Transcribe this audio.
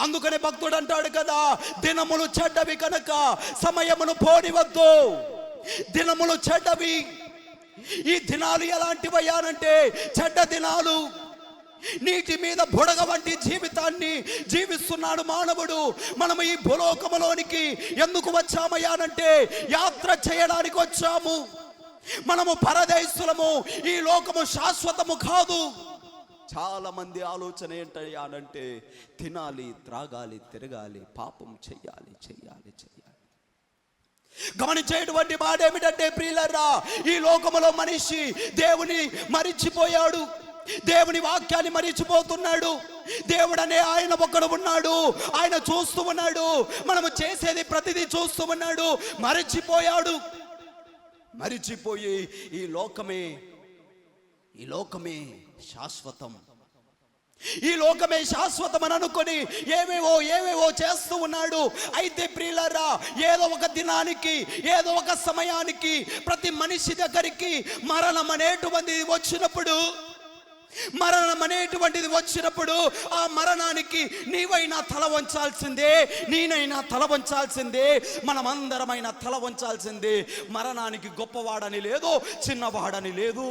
అందుకనే భక్తుడు అంటాడు కదా దినములు చెడ్డవి కనుక సమయమును పోనివద్దు. దినములు చెడ్డవి. ఈ దినాలు ఎలాంటివయ్యానంటే చెడ్డ దినాలు. నీటి మీద బుడగ వంటి జీవితాన్ని జీవిస్తున్నాడు మానవుడు. మనము ఈ భూలోకములోనికి ఎందుకు వచ్చామయ్యానంటే యాత్ర చేయడానికి వచ్చాము. మనము పరదేశులము ఈ లోకము శాశ్వతము కాదు. చాలామంది ఆలోచన ఏంటంటే తినాలి త్రాగాలి తిరగాలి పాపం చెయ్యాలి చెయ్యాలి చెయ్యాలి. గమనించేటువంటి మాట ఏమిటంటే ప్రియులరా ఈ లోకములో మనిషి దేవుని మరిచిపోయాడు. దేవుని వాక్యాన్ని మరిచిపోతున్నాడు. దేవుడు అనే ఆయన ఒక్కడు ఉన్నాడు. ఆయన చూస్తూ ఉన్నాడు. మనము చేసేది ప్రతిదీ చూస్తూ ఉన్నాడు. మరిచిపోయాడు. మరిచిపోయి ఈ లోకమే ఈ లోకమే శాశ్వతం. ఈ లోకమే శాశ్వతం అని అనుకొని ఏమేవో ఏవేవో చేస్తూ ఉన్నాడు. అయితే ప్రియులరా ఏదో ఒక దినానికి ఏదో ఒక సమయానికి ప్రతి మనిషి దగ్గరికి మరణం అనేటువంటిది వచ్చినప్పుడు మరణం అనేటువంటిది వచ్చినప్పుడు ఆ మరణానికి నీవైనా తల వంచాల్సిందే నేనైనా తల వంచాల్సిందే మనమందరమైనా తల వంచాల్సిందే. మరణానికి గొప్పవాడని లేదు చిన్నవాడని లేదు.